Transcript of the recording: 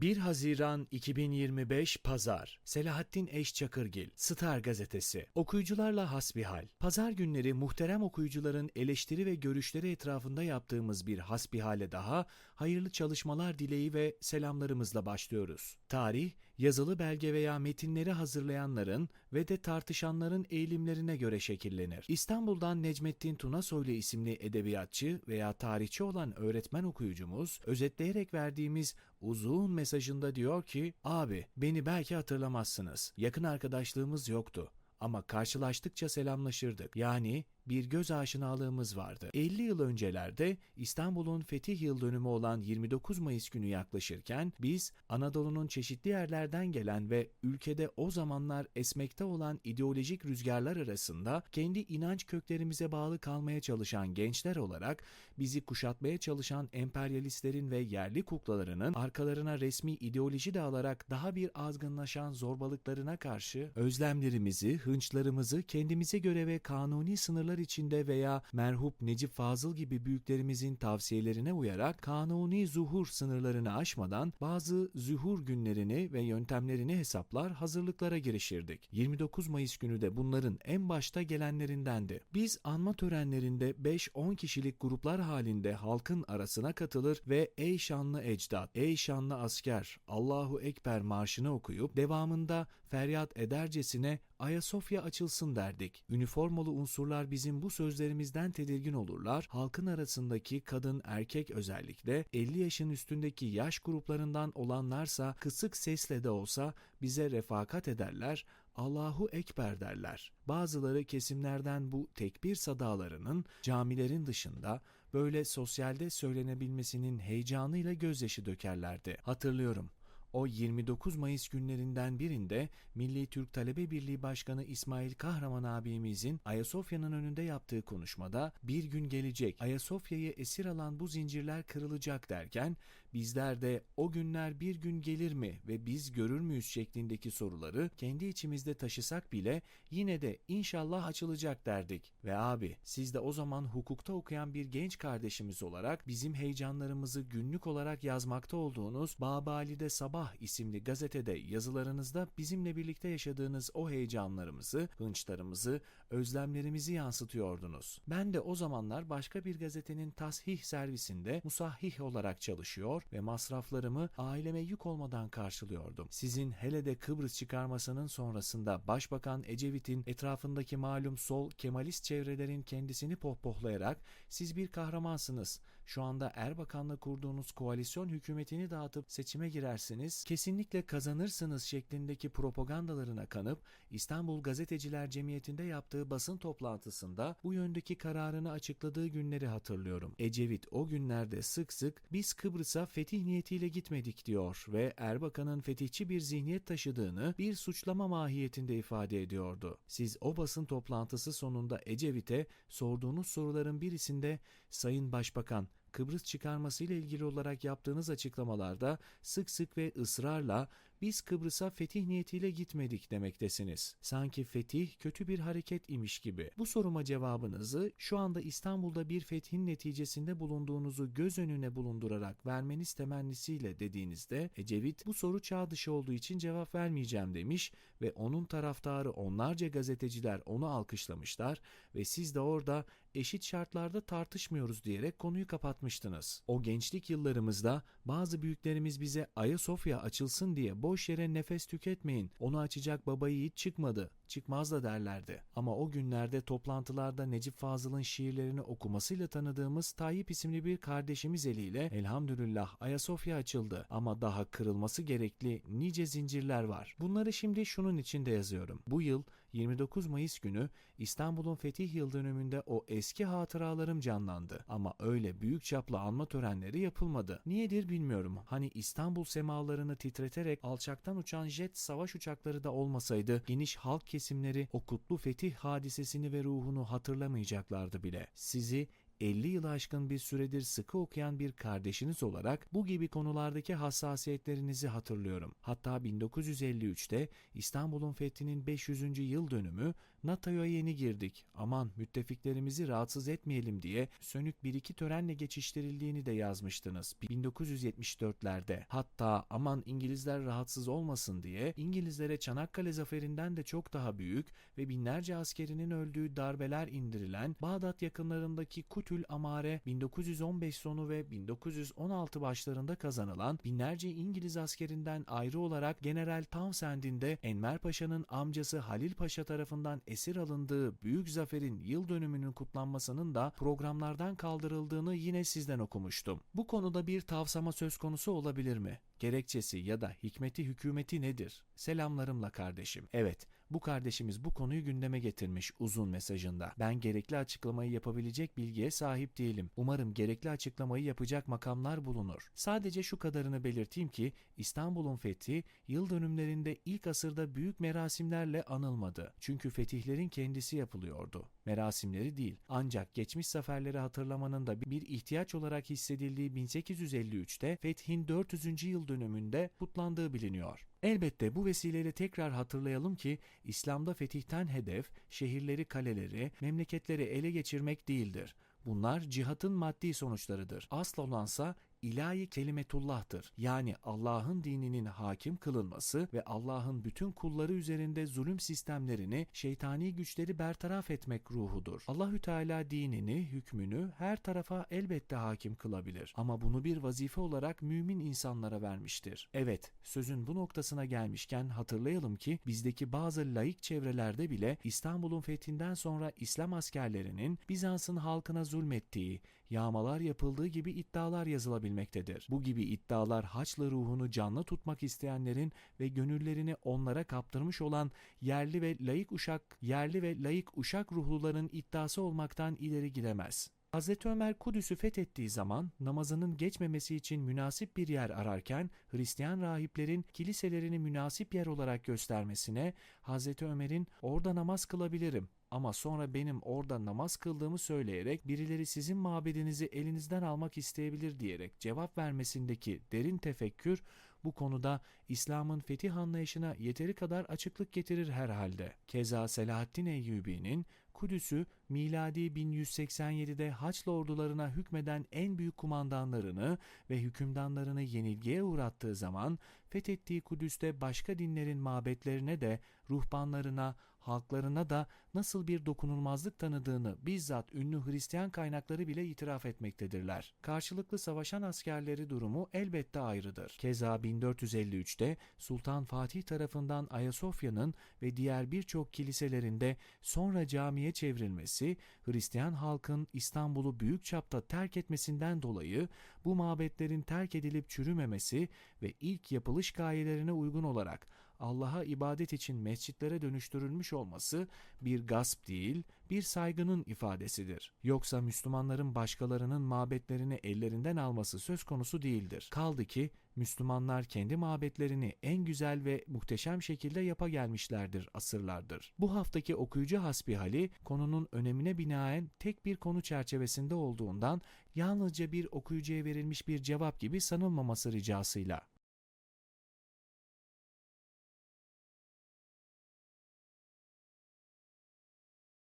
1 Haziran 2025 Pazar. Selahattin Eş Çakırgil Star Gazetesi. Okuyucularla hasbihal. Pazar günleri muhterem okuyucuların eleştiri ve görüşleri etrafında yaptığımız bir hasbihale daha hayırlı çalışmalar dileği ve selamlarımızla başlıyoruz. Tarih, yazılı belge veya metinleri hazırlayanların ve de tartışanların eğilimlerine göre şekillenir. İstanbul'dan Necmettin Tunasoylu isimli edebiyatçı veya tarihçi olan öğretmen okuyucumuz özetleyerek verdiğimiz uzun mesajında diyor ki abi beni belki hatırlamazsınız. Yakın arkadaşlığımız yoktu ama karşılaştıkça selamlaşırdık. Yani bir göz aşinalığımız vardı. 50 yıl öncelerde İstanbul'un fetih yıl dönümü olan 29 Mayıs günü yaklaşırken biz Anadolu'nun çeşitli yerlerden gelen ve ülkede o zamanlar esmekte olan ideolojik rüzgarlar arasında kendi inanç köklerimize bağlı kalmaya çalışan gençler olarak bizi kuşatmaya çalışan emperyalistlerin ve yerli kuklalarının arkalarına resmi ideoloji de alarak daha bir azgınlaşan zorbalıklarına karşı özlemlerimizi, hınçlarımızı kendimize göre ve kanuni sınırlar içinde veya merhup Necip Fazıl gibi büyüklerimizin tavsiyelerine uyarak kanuni zuhur sınırlarını aşmadan bazı zuhur günlerini ve yöntemlerini hesaplar hazırlıklara girişirdik. 29 Mayıs günü de bunların en başta gelenlerindendi. Biz anma törenlerinde 5-10 kişilik gruplar halinde halkın arasına katılır ve ey şanlı ecdat, ey şanlı asker, Allahu Ekber marşını okuyup devamında feryat edercesine Ayasofya açılsın derdik. Üniformalı unsurlar bizim bu sözlerimizden tedirgin olurlar. Halkın arasındaki kadın erkek özellikle 50 yaşın üstündeki yaş gruplarından olanlarsa kısık sesle de olsa bize refakat ederler. Allahu Ekber derler. Bazıları kesimlerden bu tekbir sadalarının camilerin dışında böyle sosyalde söylenebilmesinin heyecanıyla gözyaşı dökerlerdi. Hatırlıyorum. O 29 Mayıs günlerinden birinde Milli Türk Talebe Birliği Başkanı İsmail Kahraman abimizin Ayasofya'nın önünde yaptığı konuşmada bir gün gelecek Ayasofya'yı esir alan bu zincirler kırılacak derken bizler de o günler bir gün gelir mi ve biz görür müyüz şeklindeki soruları kendi içimizde taşısak bile yine de inşallah açılacak derdik. Ve abi siz de o zaman hukukta okuyan bir genç kardeşimiz olarak bizim heyecanlarımızı günlük olarak yazmakta olduğunuz Babali'de Sabah isimli gazetede yazılarınızda bizimle birlikte yaşadığınız o heyecanlarımızı, hınçlarımızı, özlemlerimizi yansıtıyordunuz. Ben de o zamanlar başka bir gazetenin tasih servisinde musahih olarak çalışıyor ve masraflarımı aileme yük olmadan karşılıyordum. Sizin hele de Kıbrıs çıkarmasının sonrasında Başbakan Ecevit'in etrafındaki malum sol Kemalist çevrelerin kendisini pohpohlayarak siz bir kahramansınız. Şu anda Erbakan'la kurduğunuz koalisyon hükümetini dağıtıp seçime girersiniz, kesinlikle kazanırsınız şeklindeki propagandalarına kanıp İstanbul Gazeteciler Cemiyeti'nde yaptığı basın toplantısında bu yöndeki kararını açıkladığı günleri hatırlıyorum. Ecevit o günlerde sık sık biz Kıbrıs'a fetih niyetiyle gitmedik diyor ve Erbakan'ın fetihçi bir zihniyet taşıdığını bir suçlama mahiyetinde ifade ediyordu. Siz o basın toplantısı sonunda Ecevit'e sorduğunuz soruların birisinde Sayın Başbakan Kıbrıs çıkarmasıyla ilgili olarak yaptığınız açıklamalarda sık sık ve ısrarla biz Kıbrıs'a fetih niyetiyle gitmedik demektesiniz. Sanki fetih kötü bir hareket imiş gibi. Bu soruma cevabınızı şu anda İstanbul'da bir fethin neticesinde bulunduğunuzu göz önüne bulundurarak vermeniz temennisiyle dediğinizde Ecevit bu soru çağ dışı olduğu için cevap vermeyeceğim demiş ve onun taraftarı onlarca gazeteciler onu alkışlamışlar ve siz de orada eşit şartlarda tartışmıyoruz diyerek konuyu kapatmıştınız. O gençlik yıllarımızda bazı büyüklerimiz bize Ayasofya açılsın diye boş yere nefes tüketmeyin. Onu açacak baba yiğit çıkmadı. Çıkmaz da derlerdi. Ama o günlerde toplantılarda Necip Fazıl'ın şiirlerini okumasıyla tanıdığımız Tayyip isimli bir kardeşimiz eliyle elhamdülillah Ayasofya açıldı. Ama daha kırılması gerekli nice zincirler var. Bunları şimdi şunun için de yazıyorum. Bu yıl 29 Mayıs günü İstanbul'un fetih yıl dönümünde o eski hatıralarım canlandı. Ama öyle büyük çaplı anma törenleri yapılmadı. Niyedir bilmiyorum. Hani İstanbul semalarını titreterek alçaktan uçan jet savaş uçakları da olmasaydı geniş halk kesimleri o kutlu fetih hadisesini ve ruhunu hatırlamayacaklardı bile. Sizi 50 yılı aşkın bir süredir sıkı okuyan bir kardeşiniz olarak bu gibi konulardaki hassasiyetlerinizi hatırlıyorum. Hatta 1953'te İstanbul'un fethinin 500. yıl dönümü NATO'ya yeni girdik. Aman müttefiklerimizi rahatsız etmeyelim diye sönük bir iki törenle geçiştirildiğini de yazmıştınız 1974'lerde. Hatta aman İngilizler rahatsız olmasın diye İngilizlere Çanakkale zaferinden de çok daha büyük ve binlerce askerinin öldüğü darbeler indirilen Bağdat yakınlarındaki Kutül Amare 1915 sonu ve 1916 başlarında kazanılan binlerce İngiliz askerinden ayrı olarak General Townsend'in de Enver Paşa'nın amcası Halil Paşa tarafından esir alındığı büyük zaferin yıl dönümünün kutlanmasının da programlardan kaldırıldığını yine sizden okumuştum. Bu konuda bir tavsama söz konusu olabilir mi? Gerekçesi ya da hikmeti hükümeti nedir? Selamlarımla kardeşim. Evet, bu kardeşimiz bu konuyu gündeme getirmiş uzun mesajında. Ben gerekli açıklamayı yapabilecek bilgiye sahip değilim. Umarım gerekli açıklamayı yapacak makamlar bulunur. Sadece şu kadarını belirteyim ki İstanbul'un fethi yıl dönümlerinde ilk asırda büyük merasimlerle anılmadı. Çünkü fetihlerin kendisi yapılıyordu. Merasimleri değil. Ancak geçmiş zaferleri hatırlamanın da bir ihtiyaç olarak hissedildiği 1853'te fethin 400. yıl dönümünde kutlandığı biliniyor. Elbette bu vesileyle tekrar hatırlayalım ki İslam'da fetihten hedef şehirleri, kaleleri, memleketleri ele geçirmek değildir. Bunlar cihatın maddi sonuçlarıdır. Asıl olansa ilahi kelimetullah'tır. Yani Allah'ın dininin hakim kılınması ve Allah'ın bütün kulları üzerinde zulüm sistemlerini, şeytani güçleri bertaraf etmek ruhudur. Allahü Teala dinini, hükmünü her tarafa elbette hakim kılabilir. Ama bunu bir vazife olarak mümin insanlara vermiştir. Evet, sözün bu noktasına gelmişken hatırlayalım ki bizdeki bazı laik çevrelerde bile İstanbul'un fethinden sonra İslam askerlerinin Bizans'ın halkına zulmettiği, yağmalar yapıldığı gibi iddialar yazılabilmektedir. Bu gibi iddialar Haçlı ruhunu canlı tutmak isteyenlerin ve gönüllerini onlara kaptırmış olan yerli ve laik uşak, yerli ve laik uşak ruhluların iddiası olmaktan ileri gidemez. Hazreti Ömer Kudüs'ü fethettiği zaman namazının geçmemesi için münasip bir yer ararken Hristiyan rahiplerin kiliselerini münasip yer olarak göstermesine Hazreti Ömer'in orada namaz kılabilirim ama sonra benim orada namaz kıldığımı söyleyerek birileri sizin mabedinizi elinizden almak isteyebilir diyerek cevap vermesindeki derin tefekkür bu konuda İslam'ın fetih anlayışına yeteri kadar açıklık getirir herhalde. Keza Selahaddin Eyyubi'nin Kudüs'ü miladi 1187'de Haçlı ordularına hükmeden en büyük kumandanlarını ve hükümdanlarını yenilgiye uğrattığı zaman fethettiği Kudüs'te başka dinlerin mabetlerine de ruhbanlarına, halklarına da nasıl bir dokunulmazlık tanıdığını bizzat ünlü Hristiyan kaynakları bile itiraf etmektedirler. Karşılıklı savaşan askerleri durumu elbette ayrıdır. Keza 1453'te Sultan Fatih tarafından Ayasofya'nın ve diğer birçok kiliselerinde sonra camiye çevrilmesi, Hristiyan halkın İstanbul'u büyük çapta terk etmesinden dolayı bu mabetlerin terk edilip çürümemesi ve ilk yapılış gayelerine uygun olarak Allah'a ibadet için mescitlere dönüştürülmüş olması bir gasp değil, bir saygının ifadesidir. Yoksa Müslümanların başkalarının mabetlerini ellerinden alması söz konusu değildir. Kaldı ki Müslümanlar kendi mabetlerini en güzel ve muhteşem şekilde yapa gelmişlerdir asırlardır. Bu haftaki okuyucu hasbihali konunun önemine binaen tek bir konu çerçevesinde olduğundan yalnızca bir okuyucuya verilmiş bir cevap gibi sanılmaması ricasıyla